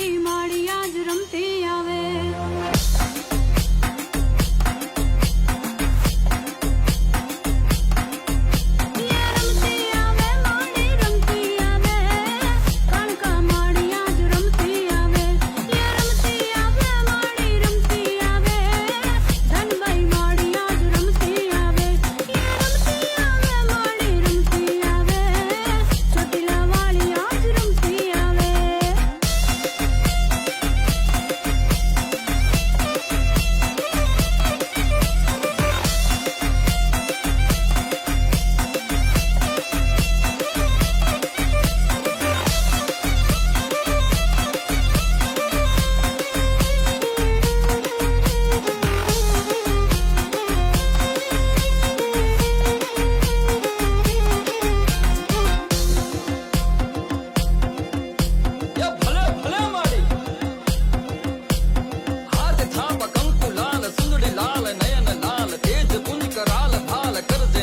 માડી માડી આજ રમતી I gotta do